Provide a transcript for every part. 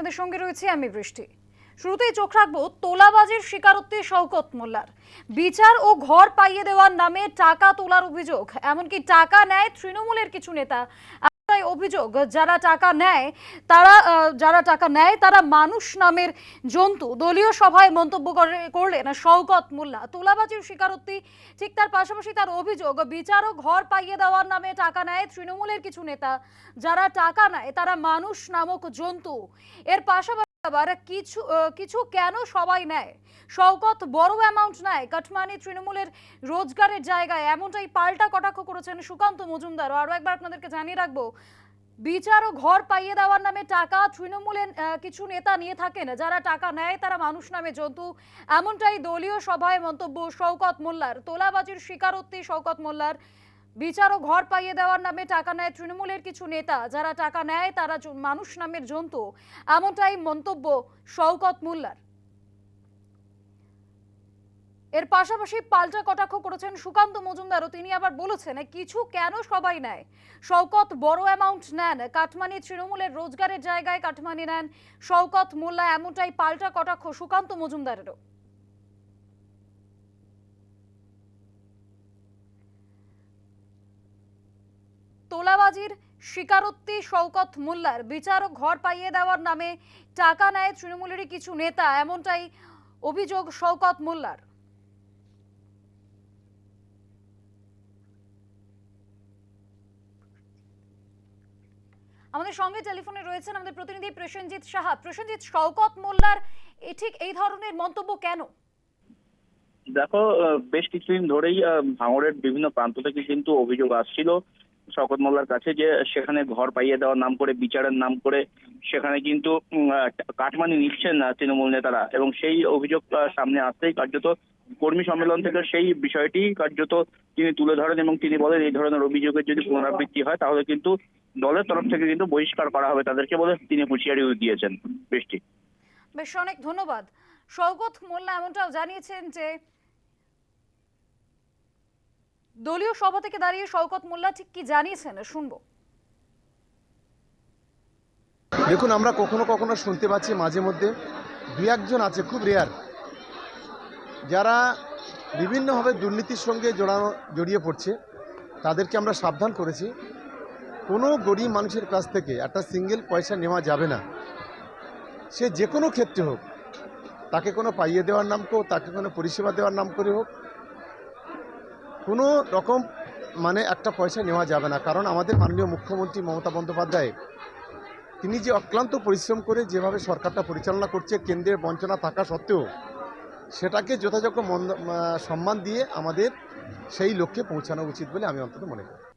আপনাদের সঙ্গে রয়েছে আমি বৃষ্টি। শুরুতেই চোখ রাখব তোলাবাজির স্বীকারোক্তি শওকত মোল্লার। বিচার ও ঘর পাইয়ে দেওয়ার নামে টাকা তোলার অভিযোগ, এমনকি টাকা নেয় তৃণমূলের কিছু নেতা। এমনটাই অভিযোগ, যারা টাকা নেয়, তারা যারা টাকা নেয়, তারা মানুষ নামের জন্তু। দলীয় সভায় মন্তব্য করে- করলেন শওকত মোল্লা। তোলাবাজির স্বীকারোক্তি ঠিক তার পাশাপাশি তার অভিযোগ বিচার ও ঘর পাইয়ে দেওয়ার নামে টাকা নেয় তৃণমূলের কিছু নেতা। যারা টাকা নেয়, তারা মানুষ নামক জন্তু। এর পাশাপাশি আবার কিছু কিছু কেন সবাই নেয়? শওকত বড় অ্যামাউন্ট নেয়। কাটমানি তৃণমূলের রোজগারের জায়গায় এমনটাই পাল্টা কটাক্ষ করেছেন সুকান্ত মজুমদার। আরও একবার আপনাদেরকে জানিয়ে রাখব বিচার ও ঘর পাইয়ে দেওয়ার নামে টাকা তৃণমূলের কিছু নেতা নিয়ে থাকেন। যারা টাকা নেয় তারা মানুষ নামে জন্তু। এমনটাই দলীয় সভায় মন্তব্য শওকত মোল্লার। তোলাবাজির স্বীকারোক্তি শওকত মোল্লার। বিচার ও ঘর পাইয়ে দেওয়ার নামে টাকা নেয় তৃণমূলের কিছু নেতা। যারা টাকা নেয়, তারা মানুষ নামের জন্তু। এমনটাই মন্তব্য শওকত মোল্লার। এর পাশাপাশি পাল্টা কটাক্ষ করেছেন সুকান্ত মজুমদারও। তিনি আবার বলেছেন কিছু কেন সবাই নেয়? শওকত বড় অ্যামাউন্ট নেন কাঠমানি তৃণমূলের রোজগারের জায়গায় কাঠমানি নেন। শওকত মোল্লা এমনটাই পাল্টা কটাক্ষ সুকান্ত মজুমদারেরও। তোলাবাজির স্বীকারোক্তি শওকত মোল্লার। বিচারক ঘর পাইয়ে দেওয়ার নামে টাকা নেয় তৃণমূলেরই কিছু নেতা, এমনটাই অভিযোগ শওকত মোল্লার। আমাদের সঙ্গে টেলিফোনে রয়েছেন আমাদের প্রতিনিধি প্রসেনজিৎ সাহা। প্রসেনজিৎ, শওকত মোল্লার ঠিক এই ধরনের মন্তব্য কেন? দেখো বেশ কিছুদিন ধরেই ভাঙড়ের বিভিন্ন প্রান্ত থেকে কিন্তু অভিযোগ আসছিল। শকত মোল্লার কাছে যে সেখানে ঘর পাইয়ে দেওয়ার নাম করে, বিচারের নাম করে, সেখানে কিন্তু কাটমানি নিচ্ছেন না তৃণমূল নেতারা। এবং সেই অভিযোগ সামনে আসতেই কার্যত কর্মী সম্মেলন থেকে সেই বিষয়টি কার্যত তিনি তুলে ধরেন এবং তিনি বলেন, এই ধরনের অভিযোগের যদি পুনরাবৃত্তি হয়, তাহলে কিন্তু দলের তরফ থেকে কিন্তু বহিষ্কার করা হবে তাদেরকে বলে তিনি হুঁশিয়ারি দিয়েছেন। বৃষ্টি বেশ, অনেক ধন্যবাদ। শওকত মোল্লা এমনটাও জানিয়েছেন যে দলীয় সভা থেকে দাঁড়িয়ে শওকত মোল্লা ঠিক কি জানিয়েছেন? শুনব। দেখুন, আমরা কখনো কখনো শুনতে পাচ্ছি মাঝে মধ্যে দু একজন আছে, খুব রেয়ার যারা বিভিন্নভাবে দুর্নীতির সঙ্গে জড়ানো, জড়িয়ে পড়ছে। তাদেরকে আমরা সাবধান করেছি। কোনো গরিব মানুষের কাছ থেকে একটা সিঙ্গেল পয়সা নেওয়া যাবে না। সে যে কোনো ক্ষেত্রে হোক, তাকে কোনো পাইয়ে দেওয়ার নাম হোক তাকে কোনো পরিষেবা দেওয়ার নাম করে হোক কোনো রকম মানে একটা পয়সা নেওয়া যাবে না। কারণ আমাদের মাননীয় মুখ্যমন্ত্রী মমতা বন্দ্যোপাধ্যায়, তিনি যে অক্লান্ত পরিশ্রম করে যেভাবে সরকারটা পরিচালনা করছে, কেন্দ্রের বঞ্চনা থাকা সত্ত্বেও সেটাকে যথাযথ সম্মান দিয়ে আমাদের সেই লক্ষ্যে পৌঁছানো উচিত বলে আমি অন্তত মনে করি।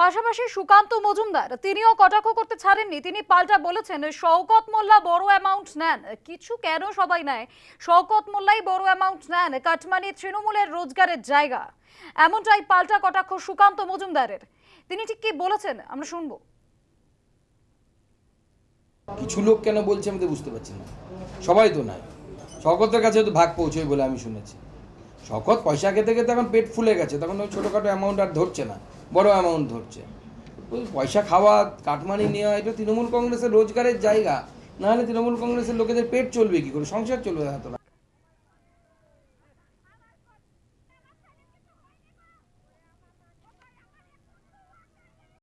পাশাপাশি সুকান্ত মজুমদার, তিনিও কটাক্ষ করতে ছাড়েননি। তিনি পাল্টা বলেছেন, শওকত মোল্লা বড় অ্যামাউন্ট নেন। কিছু কেন সবাই নেয়? শওকত মোল্লাই বড় অ্যামাউন্ট নেন কাটমানি তৃণমূলের রোজগারের জায়গা। এমনটাই পাল্টা কটাক্ষ সুকান্ত মজুমদারের। তিনি ঠিক কি বলেছেন? আমরা শুনব। কিছু লোক কেন বলছে আমি তো বুঝতে পারছি না। সবাই তো নয়। শকতের কাছে তো ভাগ পৌঁছয় বলে আমি শুনেছি। শকত পয়সা খেতে খেতে এখন পেট ফুলে গেছে, তখন ওই ছোটোখাটো অ্যামাউন্ট আর ধরছে না। বড় অ্যামাউন্ট ধরছে। পয়সা খাওয়া, কাটমানি নেওয়া, এটা তৃণমূল কংগ্রেসের রোজগারের জায়গা। নাহলে তৃণমূল কংগ্রেসের লোকেদের পেট চলবে কি করে? সংসার চলবে এত